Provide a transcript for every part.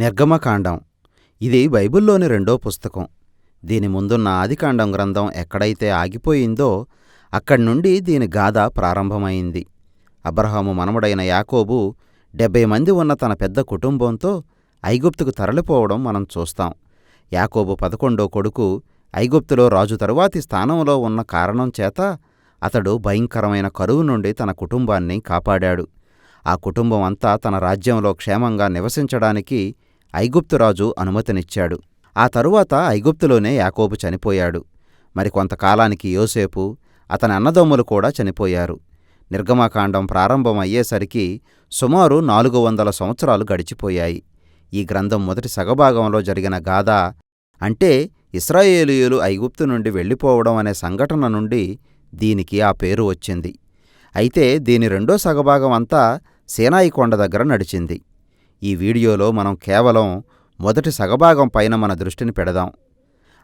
నిర్గమకాండం. ఇది బైబిల్లోని రెండో పుస్తకం. దీని ముందున్న ఆదికాండం గ్రంథం ఎక్కడైతే ఆగిపోయిందో అక్కడ్నుండి దీని గాథ ప్రారంభమైంది. అబ్రహాము మనముడైన యాకోబు డెబ్భై మంది ఉన్న తన పెద్ద కుటుంబంతో ఐగుప్తుకు తరలిపోవడం మనం చూస్తాం. యాకోబు పదకొండో కొడుకు ఐగుప్తులో రాజు తరువాతి స్థానంలో ఉన్న కారణం చేత అతడు భయంకరమైన కరువు నుండి తన కుటుంబాన్ని కాపాడాడు. ఆ కుటుంబం అంతా తన రాజ్యంలో క్షేమంగా నివసించడానికి ఐగుప్తురాజు అనుమతినిచ్చాడు. ఆ తరువాత ఐగుప్తులోనే యాకోబు చనిపోయాడు. మరికొంతకాలానికి యోసేపు అతని అన్నదమ్ములు కూడా చనిపోయారు. నిర్గమకాండం ప్రారంభమయ్యేసరికి సుమారు నాలుగు వందల సంవత్సరాలు గడిచిపోయాయి. ఈ గ్రంథం మొదటి సగభాగంలో జరిగిన గాథ అంటే ఇస్రాయేలీయులు ఐగుప్తు నుండి వెళ్ళిపోవడం అనే సంఘటన నుండి దీనికి ఆ పేరు వచ్చింది. అయితే దీని రెండో సగభాగం అంతా సీనాయి కొండ దగ్గర నడిచింది. ఈ వీడియోలో మనం కేవలం మొదటి సగభాగం పైన మన దృష్టిని పెడదాం.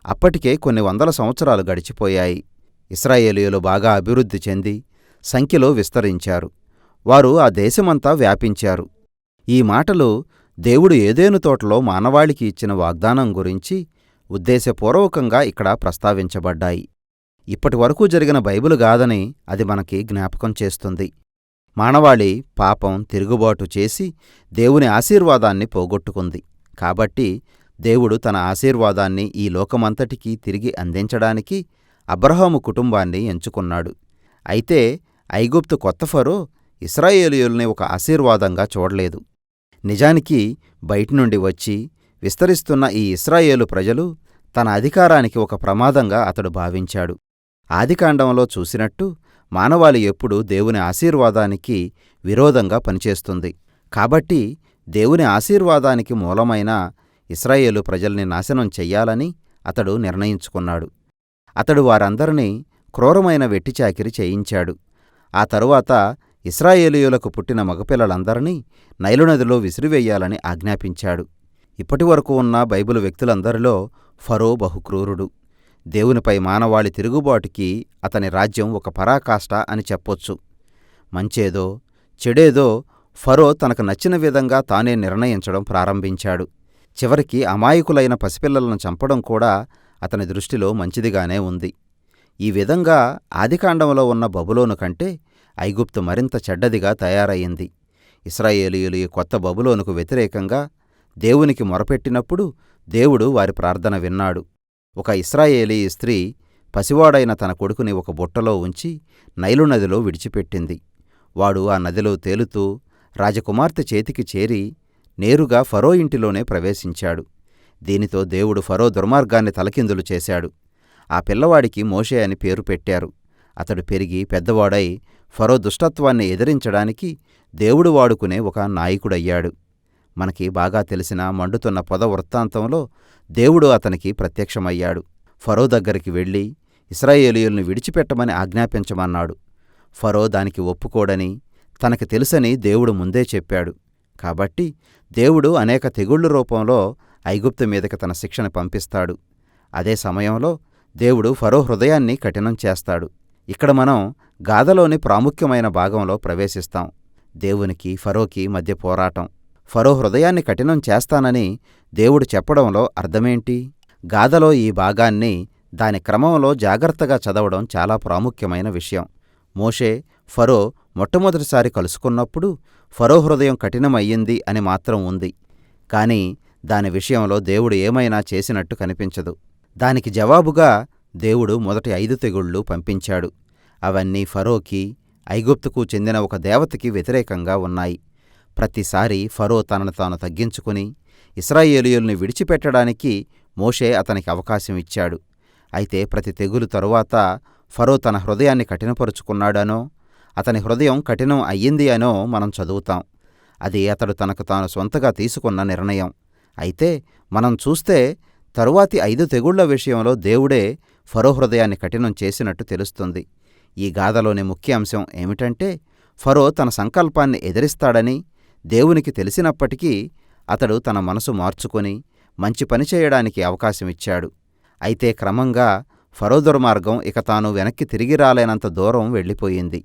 అప్పటికే కొన్ని వందల సంవత్సరాలు గడిచిపోయాయి. ఇస్రాయేలీయులు బాగా అభివృద్ధి చెంది సంఖ్యలో విస్తరించారు. వారు ఆ దేశమంతా వ్యాపించారు. ఈ మాటలు దేవుడు ఏదేను తోటలో మానవాళికి ఇచ్చిన వాగ్దానం గురించి ఉద్దేశపూర్వకంగా ఇక్కడ ప్రస్తావించబడ్డాయి. ఇప్పటివరకు జరిగిన బైబిలు గాథని అది మనకి జ్ఞాపకం చేస్తుంది. మానవాళి పాపం తిరుగుబాటు చేసి దేవుని ఆశీర్వాదాన్ని పోగొట్టుకుంది. కాబట్టి దేవుడు తన ఆశీర్వాదాన్ని ఈ లోకమంతటికీ తిరిగి అందించడానికి అబ్రహాము కుటుంబాన్ని ఎంచుకున్నాడు. అయితే ఐగుప్తు కొత్త ఫరో ఇస్రాయేలీయుల్ని ఒక ఆశీర్వాదంగా చూడలేదు. నిజానికి బయటినుండి వచ్చి విస్తరిస్తున్న ఈ ఇస్రాయేలు ప్రజలు తన అధికారానికి ఒక ప్రమాదంగా అతడు భావించాడు. ఆదికాండంలో చూసినట్టు మానవాళి ఎప్పుడూ దేవుని ఆశీర్వాదానికి విరోధంగా పనిచేస్తుంది. కాబట్టి దేవుని ఆశీర్వాదానికి మూలమైన ఇస్రాయేలు ప్రజల్ని నాశనం చెయ్యాలని అతడు నిర్ణయించుకున్నాడు. అతడు వారందరినీ క్రూరమైన వెట్టిచాకిరి చేయించాడు. ఆ తరువాత ఇస్రాయేలీయులకు పుట్టిన మగపిల్లలందరినీ నైలునదిలో విసిరివెయ్యాలని ఆజ్ఞాపించాడు. ఇప్పటివరకు ఉన్న బైబిలు వ్యక్తులందరిలో ఫరో బహుక్రూరుడు. దేవునిపై మానవాళి తిరుగుబాటుకి అతని రాజ్యం ఒక పరాకాష్ట అని చెప్పొచ్చు. మంచేదో చెడేదో ఫరో తనకు నచ్చిన విధంగా తానే నిర్ణయించడం ప్రారంభించాడు. చివరికి అమాయకులైన పసిపిల్లలను చంపడం కూడా అతని దృష్టిలో మంచిదిగానే ఉంది. ఈ విధంగా ఆదికాండంలో ఉన్న బబులోను కంటే ఐగుప్తు మరింత చెడ్డదిగా తయారయ్యింది. ఇస్రాయేలీయులు ఈ కొత్త బబులోనుకు వ్యతిరేకంగా దేవునికి మొరపెట్టినప్పుడు దేవుడు వారి ప్రార్థన విన్నాడు. ఒక ఇస్రాయేలీ స్త్రీ పసివాడైన తన కొడుకుని ఒక బుట్టలో ఉంచి నైలు నదిలో విడిచిపెట్టింది. వాడు ఆ నదిలో తేలుతూ రాజకుమార్తె చేతికి చేరి నేరుగా ఫరో ఇంటిలోనే ప్రవేశించాడు. దీనితో దేవుడు ఫరో దుర్మార్గాన్ని తలకిందులు చేశాడు. ఆ పిల్లవాడికి మోషే అని పేరు పెట్టారు. అతడు పెరిగి పెద్దవాడై ఫరో దుష్టత్వాన్ని ఎదిరించడానికి దేవుడు వాడుకునే ఒక నాయకుడయ్యాడు. మనకి బాగా తెలిసిన మండుతున్న పొద వృత్తాంతంలో దేవుడు అతనికి ప్రత్యక్షమయ్యాడు. ఫరో దగ్గరికి వెళ్ళి ఇస్రాయేలీయుల్ని విడిచిపెట్టమని ఆజ్ఞాపించమన్నాడు. ఫరో దానికి ఒప్పుకోడని తనకి తెలుసని దేవుడు ముందే చెప్పాడు. కాబట్టి దేవుడు అనేక తెగుళ్ళ రూపంలో ఐగుప్తు మీదకి తన శిక్షను పంపిస్తాడు. అదే సమయంలో దేవుడు ఫరో హృదయాన్ని కఠినం చేస్తాడు. ఇక్కడ మనం గాథలోని ప్రాముఖ్యమైన భాగంలో ప్రవేశిస్తాం. దేవునికి ఫరోకి మధ్య పోరాటం. ఫరో హృదయాన్ని కఠినం చేస్తానని దేవుడు చెప్పడంలో అర్థమేంటి? గాథలో ఈ భాగాన్ని దాని క్రమంలో జాగ్రత్తగా చదవడం చాలా ప్రాముఖ్యమైన విషయం. మోషే ఫరో మొట్టమొదటిసారి కలుసుకున్నప్పుడు ఫరో హృదయం కఠినమయ్యింది అని మాత్రం ఉంది. కాని దాని విషయంలో దేవుడు ఏమైనా చేసినట్టు కనిపించదు. దానికి జవాబుగా దేవుడు మొదటి ఐదు తెగుళ్ళు పంపించాడు. అవన్నీ ఫరోకి ఐగుప్తుకు చెందిన ఒక దేవతకి వ్యతిరేకంగా ఉన్నాయి. ప్రతిసారి ఫరో తనను తాను తగ్గించుకుని ఇస్రాయేలీయుల్ని విడిచిపెట్టడానికి మోషే అతనికి అవకాశం ఇచ్చాడు. అయితే ప్రతి తెగులు తరువాత ఫరో తన హృదయాన్ని కఠినపరుచుకున్నాడనో అతని హృదయం కఠినం అయ్యింది అనో మనం చదువుతాం. అది అతడు తనకు తాను సొంతగా తీసుకున్న నిర్ణయం. అయితే మనం చూస్తే తరువాతి ఐదు తెగుళ్ళ విషయంలో దేవుడే ఫరో హృదయాన్ని కఠినం చేసినట్టు తెలుస్తుంది. ఈ గాథలోని ముఖ్య అంశం ఏమిటంటే ఫరో తన సంకల్పాన్ని ఎదిరిస్తాడని దేవునికి తెలిసినప్పటికీ అతడు తన మనసు మార్చుకొని మంచి పని చేయడానికి అవకాశమిచ్చాడు. అయితే క్రమంగా ఫరో దుర్మార్గం ఇక తాను వెనక్కి తిరిగి రాలేనంత దూరం వెళ్ళిపోయింది.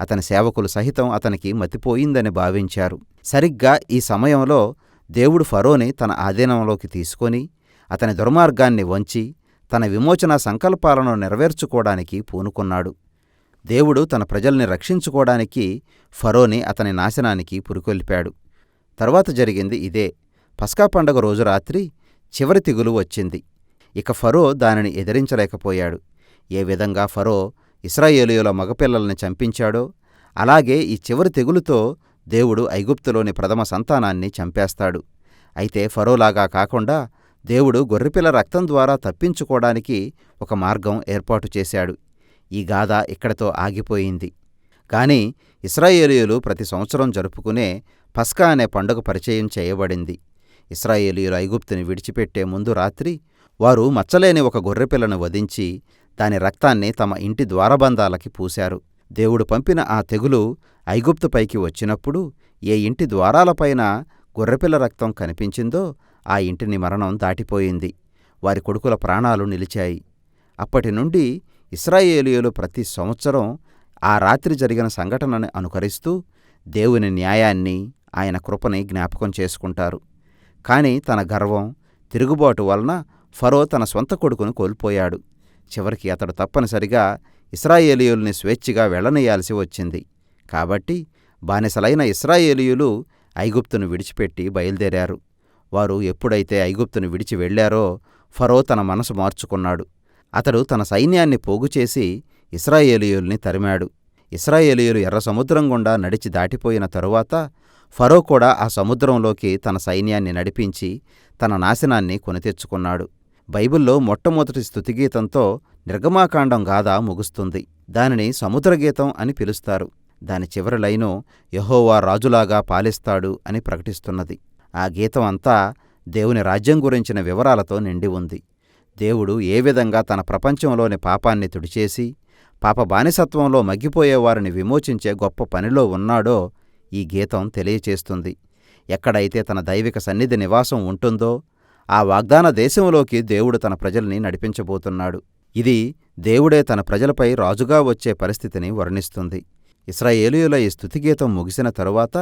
అతని సేవకులు సహితం అతనికి మతిపోయిందని భావించారు. సరిగ్గా ఈ సమయంలో దేవుడు ఫరోని తన ఆధీనంలోకి తీసుకొని అతని దుర్మార్గాన్ని వంచి తన విమోచన సంకల్పాలను నెరవేర్చుకోవడానికి పూనుకున్నాడు. దేవుడు తన ప్రజల్ని రక్షించుకోవడానికి ఫరోని అతని నాశనానికి పురికొల్పాడు. తరువాత జరిగింది ఇదే. పస్కా పండగ రోజు రాత్రి చివరి తెగులు వచ్చింది. ఇక ఫరో దానిని ఎదిరించలేకపోయాడు. ఏ విధంగా ఫరో ఇస్రాయేలీయుల మగపిల్లల్ని చంపించాడో అలాగే ఈ చివరి తెగులుతో దేవుడు ఐగుప్తులోని ప్రథమ సంతానాన్ని చంపేస్తాడు. అయితే ఫరోలాగా కాకుండా దేవుడు గొర్రెపిల్ల రక్తం ద్వారా తప్పించుకోవడానికి ఒక మార్గం ఏర్పాటు చేశాడు. ఈ గాథ ఇక్కడతో ఆగిపోయింది. కాని ఇస్రాయేలీయులు ప్రతి సంవత్సరం జరుపుకునే పస్కా అనే పండుగ పరిచయం చేయబడింది. ఇస్రాయేలీయులు ఐగుప్తుని విడిచిపెట్టే ముందు రాత్రి వారు మచ్చలేని ఒక గొర్రెపిల్లను వధించి దాని రక్తాన్ని తమ ఇంటి ద్వారబంధాలకి పూశారు. దేవుడు పంపిన ఆ తెగులు ఐగుప్తుపైకి వచ్చినప్పుడు ఏ ఇంటి ద్వారాలపైన గొర్రెపిల్ల రక్తం కనిపించిందో ఆ ఇంటిని మరణం దాటిపోయింది. వారి కొడుకుల ప్రాణాలు నిలిచాయి. అప్పటి నుండి ఇస్రాయేలీయులు ప్రతి సంవత్సరం ఆ రాత్రి జరిగిన సంఘటనని అనుకరిస్తూ దేవుని న్యాయాన్ని ఆయన కృపని జ్ఞాపకం చేసుకుంటారు. కాని తన గర్వం తిరుగుబాటు వలన ఫరో తన సొంత కొడుకును కోల్పోయాడు. చివరికి అతడు తప్పనిసరిగా ఇస్రాయేలీయుల్ని స్వేచ్ఛగా వెళ్ళనీయాల్సి వచ్చింది. కాబట్టి బానిసలైన ఇస్రాయేలీయులు ఐగుప్తును విడిచిపెట్టి బయలుదేరారు. వారు ఎప్పుడైతే ఐగుప్తును విడిచి వెళ్ళారో ఫరో తన మనసు మార్చుకున్నాడు. అతడు తన సైన్యాన్ని పోగుచేసి ఇస్రాయేలీయుల్ని తరిమాడు. ఇస్రాయేలీయులు ఎర్ర సముద్రం గుండా నడిచి దాటిపోయిన తరువాత ఫరో కూడా ఆ సముద్రంలోకి తన సైన్యాన్ని నడిపించి తన నాశనాన్ని కొనితెచ్చుకున్నాడు బైబిల్లో మొట్టమొదటి స్తుతిగీతంతో నిర్గమాకాండం గాథ ముగుస్తుంది. దానిని సముద్రగీతం అని పిలుస్తారు. దాని చివరి లైను యహోవా రాజులాగా పాలిస్తాడు అని ప్రకటిస్తున్నది. ఆ గీతం అంతా దేవుని రాజ్యం గురించిన వివరాలతో నిండి ఉంది. దేవుడు ఏ విధంగా తన ప్రపంచంలోని పాపాన్ని తుడిచేసి పాప బానిసత్వంలో మగ్గిపోయేవారిని విమోచించే గొప్ప పనిలో ఉన్నాడో ఈ గీతం తెలియచేస్తుంది. ఎక్కడైతే తన దైవిక సన్నిధి నివాసం ఉంటుందో ఆ వాగ్దాన దేశంలోకి దేవుడు తన ప్రజల్ని నడిపించబోతున్నాడు. ఇది దేవుడే తన ప్రజలపై రాజుగా వచ్చే పరిస్థితిని వర్ణిస్తుంది. ఇస్రాయేలీయుల ఈ స్థుతిగీతం ముగిసిన తరువాత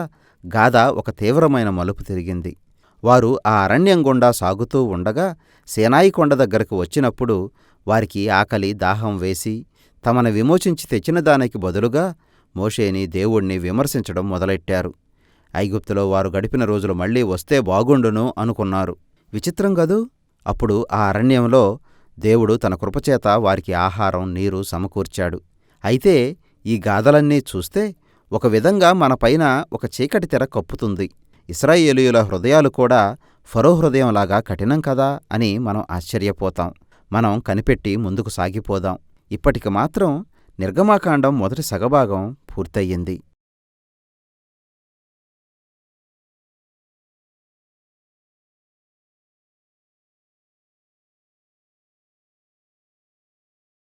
గాథ ఒక తీవ్రమైన మలుపు తిరిగింది. వారు ఆ అరణ్యం గుండా సాగుతూ ఉండగా సేనాయి కొండ దగ్గరకు వచ్చినప్పుడు వారికి ఆకలి దాహం వేసి తమను విమోచించి తెచ్చిన దానికి బదులుగా మోషేని దేవుణ్ణి విమర్శించడం మొదలెట్టారు. ఐగుప్తులో వారు గడిపిన రోజులు మళ్ళీ వస్తే బాగుండును అనుకున్నారు. విచిత్రం గదూ అప్పుడు ఆ అరణ్యంలో దేవుడు తన కృపచేత వారికి ఆహారం నీరు సమకూర్చాడు. అయితే ఈ గాథలన్నీ చూస్తే ఒక విధంగా మనపైన ఒక చీకటి తెర కప్పుతుంది. ఇస్రాయేలీయుల హృదయాలు కూడా ఫరో హృదయంలాగా కఠినం కదా అని మనం ఆశ్చర్యపోతాం. మనం కనిపెట్టి ముందుకు సాగిపోదాం. ఇప్పటికి మాత్రం నిర్గమాకాండం మొదటి సగభాగం పూర్తయింది